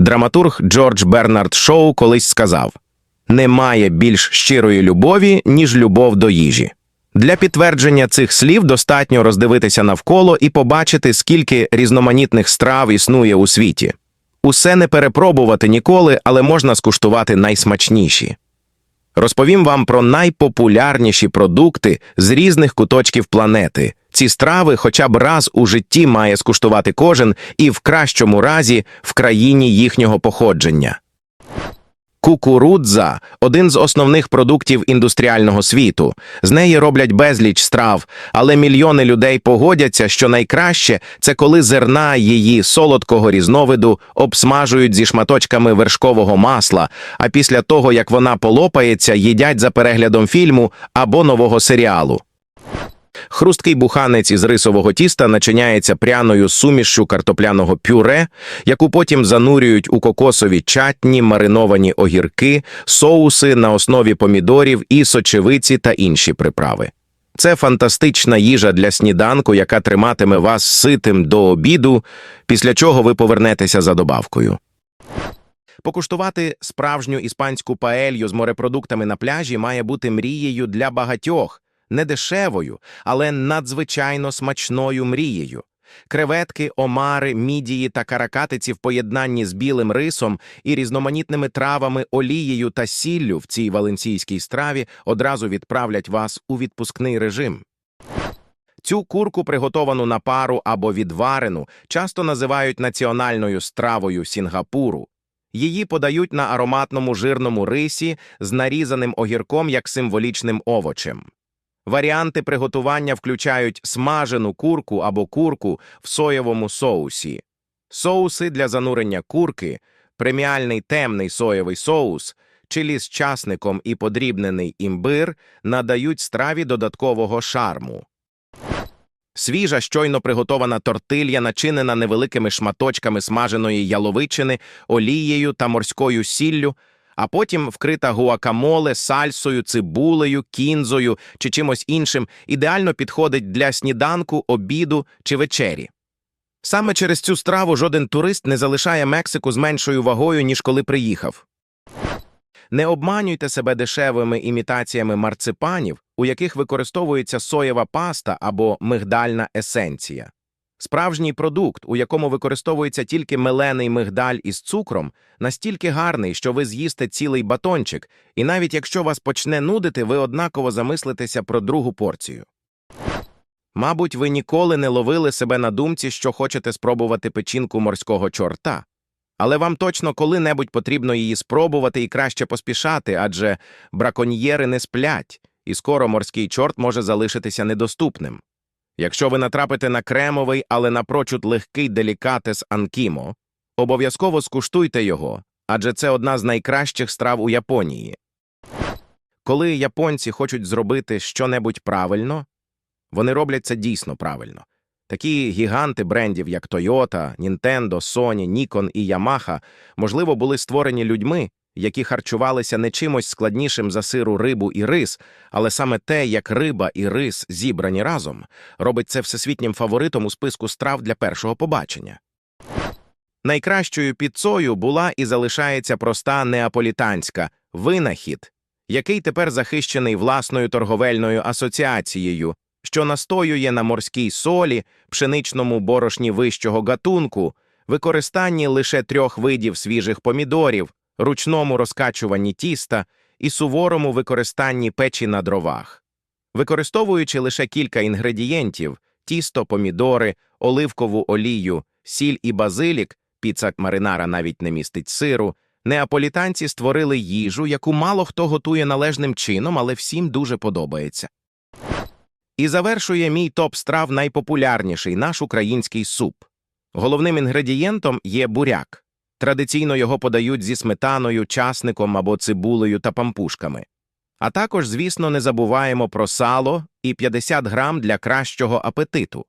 Драматург Джордж Бернард Шоу колись сказав: Немає більш щирої любові, ніж любов до їжі. Для підтвердження цих слів достатньо роздивитися навколо і побачити, скільки різноманітних страв існує у світі. Усе не перепробувати ніколи, але можна скуштувати найсмачніші. Розповім вам про найпопулярніші продукти з різних куточків планети. Ці страви хоча б раз у житті має скуштувати кожен і в кращому разі в країні їхнього походження. Кукурудза один з основних продуктів індустріального світу. З неї роблять безліч страв, але мільйони людей погодяться, що найкраще це коли зерна її солодкого різновиду обсмажують зі шматочками вершкового масла, а після того, як вона полопається, їдять за переглядом фільму або нового серіалу. Хрусткий буханець із рисового тіста начиняється пряною сумішшю картопляного пюре, яку потім занурюють у кокосові чатні, мариновані огірки, соуси на основі помідорів і сочевиці та інші приправи. Це фантастична їжа для сніданку, яка триматиме вас ситим до обіду, після чого ви повернетеся за добавкою. Покуштувати справжню іспанську паелью з морепродуктами на пляжі має бути мрією для багатьох, не дешевою, але надзвичайно смачною мрією. Креветки, омари, мідії та каракатиці в поєднанні з білим рисом і різноманітними травами, олією та сіллю в цій валенційській страві одразу відправлять вас у відпускний режим. Цю курку, приготовану на пару або відварену, часто називають національною стравою Сінгапуру. Її подають на ароматному жирному рисі з нарізаним огірком як символічним овочем. Варіанти приготування включають смажену курку або курку в соєвому соусі, соуси для занурення курки, преміальний темний соєвий соус, чилі з часником і подрібнений імбир надають страві додаткового шарму. Свіжа, щойно приготована тортилья, начинена невеликими шматочками смаженої яловичини, олією та морською сіллю, а потім вкрита гуакамоле, сальсою, цибулею, кінзою чи чимось іншим, ідеально підходить для сніданку, обіду чи вечері. Саме через цю страву жоден турист не залишає Мексику з меншою вагою, ніж коли приїхав. Не обманюйте себе дешевими імітаціями марципанів, у яких використовується соєва паста або мигдальна есенція. Справжній продукт, у якому використовується тільки мелений мигдаль із цукром, настільки гарний, що ви з'їсте цілий батончик, і навіть якщо вас почне нудити, ви однаково замислитеся про другу порцію. Мабуть, ви ніколи не ловили себе на думці, що хочете спробувати печінку морського чорта. Але вам точно коли-небудь потрібно її спробувати і краще поспішати, адже браконьєри не сплять, і скоро морський чорт може залишитися недоступним. Якщо ви натрапите на кремовий, але напрочуд легкий делікатес анкімо, обов'язково скуштуйте його, адже це одна з найкращих страв у Японії. Коли японці хочуть зробити щонебудь правильно, вони роблять це дійсно правильно. Такі гіганти брендів, як Toyota, Nintendo, Sony, Nikon і Yamaha, можливо, були створені людьми, які харчувалися не чимось складнішим за сиру рибу і рис, але саме те, як риба і рис зібрані разом, робить це всесвітнім фаворитом у списку страв для першого побачення. Найкращою піцою була і залишається проста неаполітанська винахід, який тепер захищений власною торговельною асоціацією, що настоює на морській солі, пшеничному борошні вищого гатунку, використанні лише трьох видів свіжих помідорів, ручному розкачуванні тіста і суворому використанні печі на дровах. Використовуючи лише кілька інгредієнтів тісто, помідори, оливкову олію, сіль і базилік, піца маринара навіть не містить сиру, неаполітанці створили їжу, яку мало хто готує належним чином, але всім дуже подобається. І завершує мій топ страв найпопулярніший наш український суп. Головним інгредієнтом є буряк. Традиційно його подають зі сметаною, часником або цибулею та пампушками. А також, звісно, не забуваємо про сало і 50 грам для кращого апетиту.